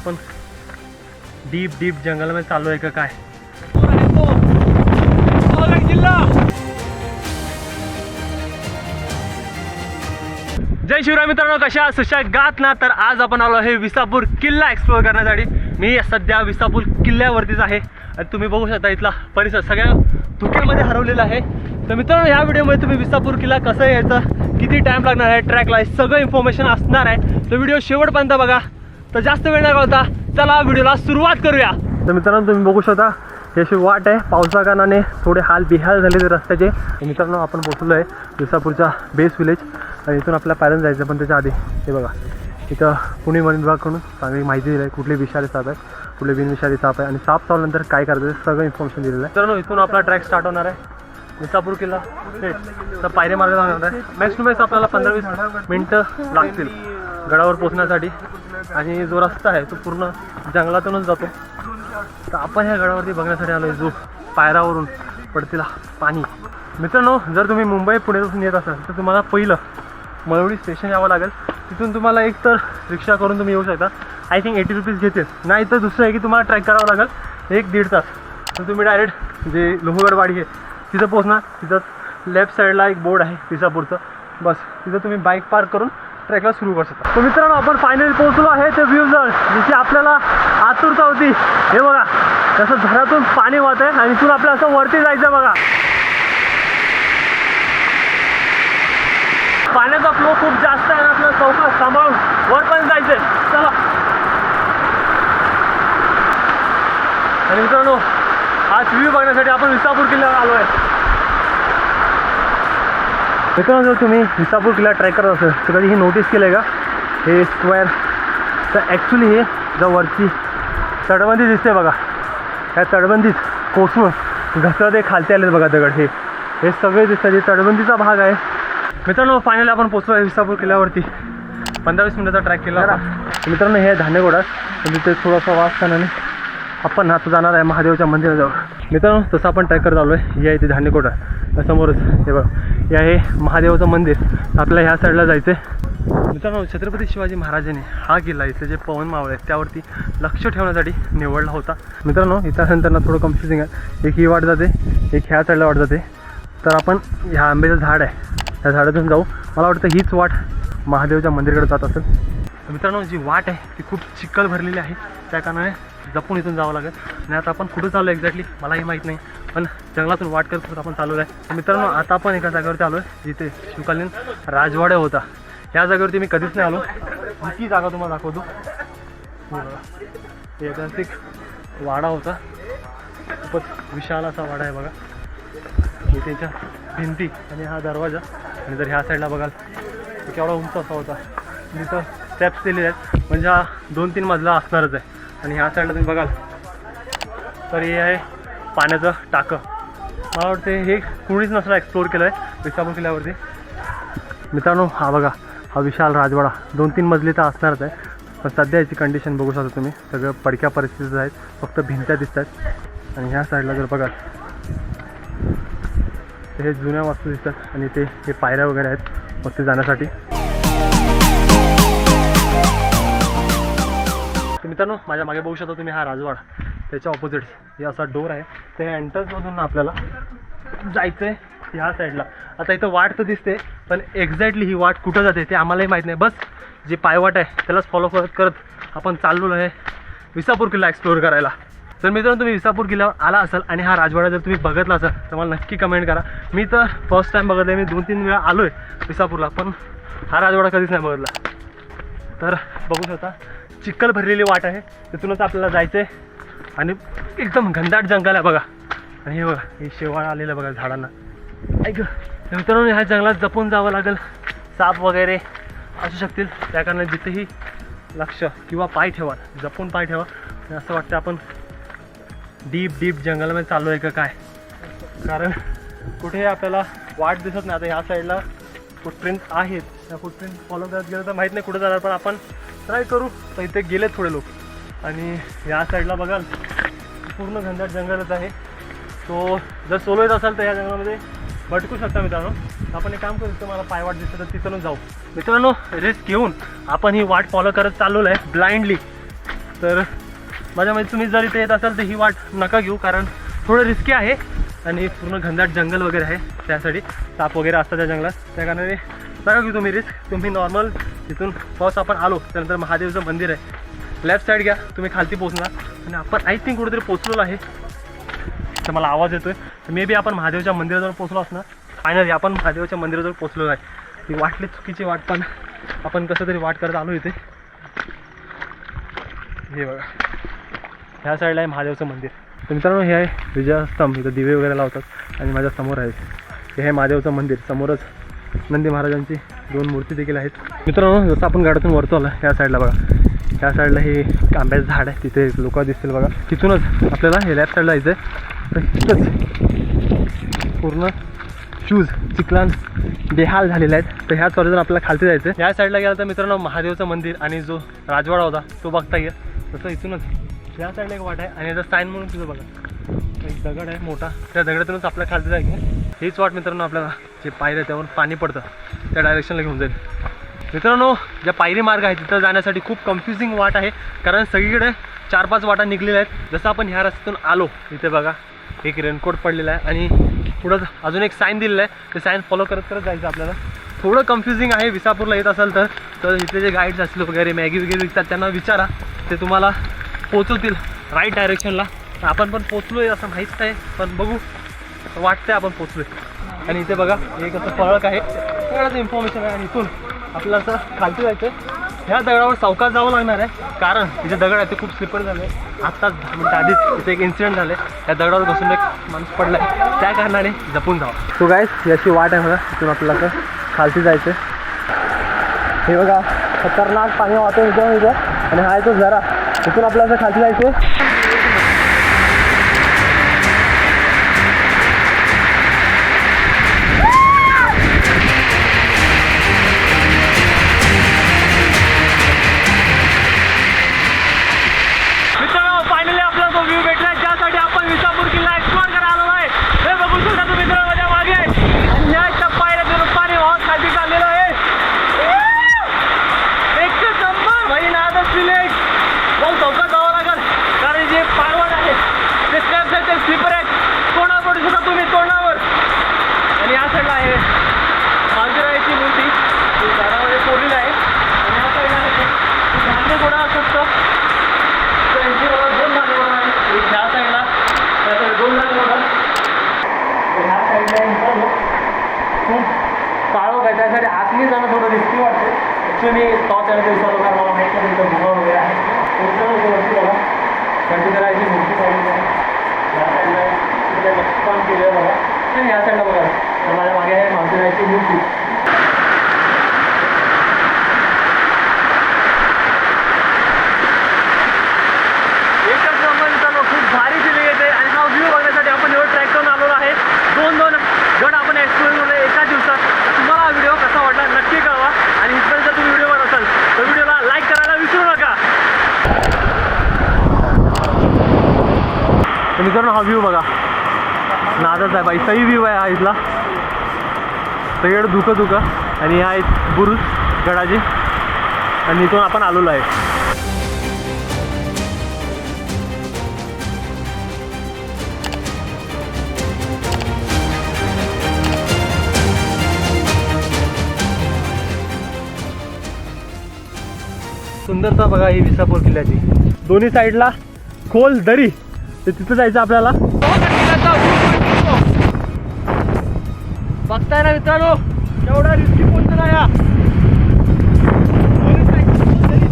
आपण deep deep जंगलमध्ये चालू आहे का काय? जय शिवराय मित्रांनो कशा सुशा गात ना? तर आज आपण आलो आहे विसापूर किल्ला एक्सप्लोअर करण्यासाठी. मी सध्या विसापूर किल्ल्यावरतीच आहे. आणि तुम्ही बघू शकता इथला परिसर सगळ्या धुक्यामध्ये हरवलेला आहे. तर मित्रांनो ह्या व्हिडिओमध्ये तुम्ही विसापूर किल्ला कसं यायचं किती टाईम लागणार आहे ट्रॅकला सगळं इन्फॉर्मेशन असणार आहे. तर व्हिडिओ शेवटपर्यंत बघा. तर जास्त वेळ न घालता चला व्हिडिओला सुरुवात करूया. तर मित्रांनो तुम्ही बघू शकता ही अशी वाट आहे. पावसा कारणाने थोडे हाल बिहाल झाले रस्त्याचे. मित्रांनो आपण पोचलो आहे दिवसापूरचा बेस विलेज. आणि इथून आपल्या पॅरेंट जायचं पण त्याच्या आधी हे बघा इथं पुणे वन विभागाकडून चांगली माहिती दिली आहे. कुठले विषारी साप आहे कुठले बिनविषारी साप आहे आणि साप चावल्यानंतर काय करायचं सगळं इन्फॉर्मेशन दिलेलं आहे. मित्रांनो इथून आपला ट्रॅक स्टार्ट होणार आहे. विसापूर किल्ला तर पायरे मार्ग जाणार आहे. मॅक्स टू मॅक्स आपल्याला पंधरा वीस मिनटं लागतील. गडावर पोहोचण्यासाठी. आणि जो रस्ता आहे तो पूर्ण जंगलातूनच जातो. तर आपण ह्या गडावरती बघण्यासाठी आलो आहे जो पायरावरून पडतीला पाणी. मित्रांनो जर तुम्ही मुंबई पुण्यापासून येत असाल तर तुम्हाला पहिलं मळवडी स्टेशन यावं लागेल. तिथून तुम्हाला एक तर रिक्षा करून तुम्ही येऊ शकता. आय थिंक एटी रुपीज घेतील. नाही तर दुसरं आहे की तुम्हाला ट्रॅक करावं लागेल. एक दीड तास. तर तुम्ही डायरेक्ट जे लोहगडवाडी आहे तिथं पोहोचणार. तिथं लेफ्ट साईडला एक बोर्ड आहे तिसापूरचं बस. तिथं तुम्ही बाईक पार्क करून ट्रॅकला सुरू करू शकता तर मित्रांनो आपण फायनली पोहोचलो आहे ते व्ह्यूजवर जिथे आपल्याला आतुरता होती हे बघा तसं घरातून पाणी वाहत आहे आणि इथून आपल्याला असं वरती जायचं बघा. पाण्याचा फ्लो खूप जास्त आहे आपल्याला चौकात सांभाळून वरपर्यंत जायचंय. चला. आणि मित्रांनो आज व्ह्यू बघण्यासाठी आपण विसापूर किल्ल्यावर आलो आहे. मित्रांनो जर तुम्ही विसापूर किल्ला ट्राय करत असाल तर कधी हे नोटीस केलं आहे का? हे स्क्वेअर तर ॲक्च्युली हे जर वरची तडबंदी दिसते बघा ह्या तडबंदीत कोसळून घसरत हे खालते आले बघा दगड. हे हे सगळे दिसतात. हे तडबंदीचा भाग आहे. मित्रांनो फायनली आपण पोचलो आहे विसापूर किल्ल्यावरती. पंधरा वीस मिनिटाचा ट्रॅक केला मित्रांनो हे धान्यगोडा आणि तिथे थोडासा वास खाण्याने आपण आता जाणार आहे महादेवच्या मंदिराजवळ. मित्रांनो तसं आपण ट्रॅक करत आलो आहे या इथे धान्यकोटा समोरच. हे या हे आहे महादेवाचं मंदिर. आपल्या ह्या साईडला जायचं आहे मित्रांनो छत्रपती शिवाजी महाराजांनी हा किल्ला इथले जे पवन मावळे आहेत त्यावरती लक्ष ठेवण्यासाठी निवडला होता. मित्रांनो इथं त्यांना थोडं कन्फ्युजिंग आहे. एक ही वाट जाते एक ह्या साईडला वाट जाते. तर आपण ह्या आंब्याचं झाड आहे. त्या झाडातून जाऊ. मला वाटतं हीच वाट महादेवच्या मंदिरकडे जात असेल. मित्रांनो जी वाट आहे ती खूप चिखल भरलेली आहे. त्या कारणाने जपून इथून जावं लागेल. आणि आता आपण कुठं चाललो एक्झॅक्टली मलाही माहीत नाही. पण जंगलातून वाट करत करत आपण चाललो आहे मित्रांनो आता आपण एका जागेवरती आलो आहे जिथे शिवकालीन राजवाडा होता. ह्या जागेवरती मी कधीच नाही आलो. ती जागा तुम्हाला दाखवतो. बघा. ऐतिहासिक वाडा होता. खूपच विशाल असा वाडा आहे बघा. इथे त्याच्या भिंती आणि हा दरवाजा. आणि जर ह्या साईडला बघाल केवढा उंच असा होता. तिथं स्टेप्स दिलेले आहेत. म्हणजे हा दोन तीन मजला असणारच आहे. आणि ह्या साईडला तुम्ही बघाल. तर हे आहे पाण्याचं टाकं. मला वाटते हे कुणीच नसलं एक्सप्लोअर केलं आहे विसापूर किल्ल्यावरती. मित्रांनो हा बघा हा विशाल राजवाडा. दोन तीन मजली तर असणारच आहे. पण सध्या याची कंडिशन बघू शकता तुम्ही. सगळं पडक्या परिस्थितीत आहेत. फक्त भिंत्या दिसत आहेत. आणि ह्या साईडला जर बघाल हे जुन्या वास्तू दिसतात. आणि ते हे पायऱ्या वगैरे आहेत. वरती जाण्यासाठी. मित्रांनो माझ्या मागे बघू शकता तुम्ही हा राजवाडा. त्याच्या ऑपोजिट हे असा डोर आहे. त्या एंट्रन्समधून आपल्याला जायचं आहे ह्या साईडला आता इथं वाट तर दिसते पण एक्झॅक्टली ही वाट कुठं जाते ते आम्हालाही माहीत नाही. बस जी पायवाट आहे त्यालाच फॉलो करत करत आपण चाललो आहे विसापूर किल्ला एक्सप्लोअर करायला. तर मित्रांनो तुम्ही विसापूर किल्ल्यावर आला असाल आणि हा राजवाडा जर तुम्ही बघितला असाल तर मला नक्की कमेंट करा. मी तर फर्स्ट टाईम बघितलं मी दोन तीन वेळा आलो आहे विसापूरला पण हा राजवाडा कधीच नाही बघितला. तर बघू शकता चिखल भरलेली वाट आहे. तिथूनच आपल्याला जायचं आहे आणि एकदम घनदाट जंगल आहे बघा. आणि हे बघा हे शेवाळ आलेलं बघा झाडांना. ऐक मित्रांनो ह्या जंगलात जपून जावं लागेल. साप वगैरे असू शकतील. त्या कारणाने जिथेही लक्ष किंवा पाय ठेवा जपून पाय ठेवा. आणि असं वाटतं आपण डीप डीप जंगलामध्ये चाललो आहे का काय? कारण कुठेही आपल्याला वाट दिसत नाही. आता ह्या साईडला फुटप्रिंट आहेत. त्या फुटप्रिंट फॉलो करत गेलं तर माहीत नाही कुठं जाणार पण आपण ट्राय करू तर इथे गेलेत थोडे लोक. आणि या साईडला बघाल पूर्ण घनदाट जंगलच आहे. सो जर सोलो येत असाल तर या जंगलामध्ये भटकू शकता मित्रांनो. आपण एक काम करू शकतो मला पायवाट दिसतं तर तिथून जाऊ. मित्रांनो रिस्क घेऊन आपण ही वाट फॉलो करत चाललेलो आहे ब्लाइंडली तर माझ्या माहिती तुम्ही जर इथे येत असाल तर ही वाट नका घेऊ कारण थोडं रिस्की आहे. आणि पूर्ण घनदाट जंगल वगैरे आहे त्यासाठी साप वगैरे असतात त्या जंगलात. त्या कारणाने नका घेऊ तुम्ही रिस्क तुम्ही नॉर्मल तिथून फर्स्ट आपण आलो त्यानंतर महादेवचं मंदिर आहे. लेफ्ट साईड घ्या तुम्ही खालती पोहोचणार. आणि आपण आय थिंक कुठेतरी पोचलेलो आहे. तर मला आवाज येतोय. तर मे बी आपण महादेवच्या मंदिराजवळ पोचलो असणार. फायनली आपण महादेवच्या मंदिराजवळ पोचलो आहे. ती वाटली चुकीची वाट पण आपण कसं तरी वाट करत आलो इथे. हे बघा. ह्या साईडला आहे महादेवचं मंदिर. तर मित्रांनो हे आहे विजयस्तंभ. इथं दिवे वगैरे लावतात आणि माझ्यासमोर आहे. हे आहे महादेवचं मंदिर. समोरच नंदी महाराजांची दोन मूर्ती देखील आहेत. मित्रांनो जसं आपण गाड्यातून वरतो आला या साईडला बघा. ह्या साईडला हे आंब्याचं झाड आहे तिथे लोक दिसतील बघा. तिथूनच आपल्याला हे लेफ्ट साईडला जायचं आहे तर इथंच पूर्ण शूज चिखलान बेहाल झालेले आहेत. तर ह्याच वरतून आपल्याला खालती जायचं आहे. ह्या साईडला गेलं तर मित्रांनो महादेवचं मंदिर आणि जो राजवाडा होता तो बघता येईल तसं इथूनच या साईडला एक वाट आहे आणि याचा साईन म्हणून तिथं बघा. एक दगड आहे मोठा. त्या दगडातूनच आपल्या खालती जायचं हीच वाट मित्रांनो आपल्याला. जे पायऱ्या त्यावर पाणी पडतं. त्या डायरेक्शनला घेऊन जाईल. मित्रांनो ज्या पायरी मार्ग आहे तिथं जाण्यासाठी खूप कन्फ्युजिंग वाट आहे. कारण सगळीकडे चार पाच वाटा निघलेल्या आहेत. जसं आपण ह्या रस्त्यातून आलो इथे बघा एक रेनकोट पडलेला आहे आणि पुढं अजून एक साईन दिलेलं आहे. ते साईन फॉलो करत करत जायचं आपल्याला. थोडं कन्फ्युजिंग आहे विसापूरला येत असाल तर. तर इथले जे गाईड्स असतील वगैरे मॅगी वगैरे विकतात त्यांना विचारा. ते तुम्हाला पोचवतील राईट डायरेक्शनला आपण पण पोचलो आहे असं माहीत नाही पण बघू. वाटतंय आपण पोचलोय आणि इथे बघा एक असं फळक आहे. सगळ्याचं इन्फॉर्मेशन आहे आणि इथून आपल्याला असं खालती जायचं ह्या दगडावर सावकाश जावं लागणार आहे. कारण इथे दगड आहे ते खूप स्लिपर झाले. आत्ताच दहा आधीच इथे एक इन्सिडेंट झाले. त्या दगडावर बसून एक माणूस पडलाय. त्या कारणाने जपून जावं. तो गायस याची वाट आहे बघा. इथून आपल्याला असं खालती जायचं हे बघा खतरनाक पाणी वाहतो इथं इथं. आणि हा येतो जरा. इथून आपल्याला असं खालती जायचं हा व्ह्यू बघा. नादच आहे बाई सही व्ह्यू आहे हा इथला. सगळीकडे धुकं धुकं. आणि हा एक बुरुज गडाची आणि इथून आपण आलेलो आहे. सुंदरता बघा ही विसापूर किल्ल्याची. दोन्ही साईडला खोल दरी. ते तिथं जायचं आपल्याला. बघताय ना मित्रांनो एवढा रिस्की कोणतं या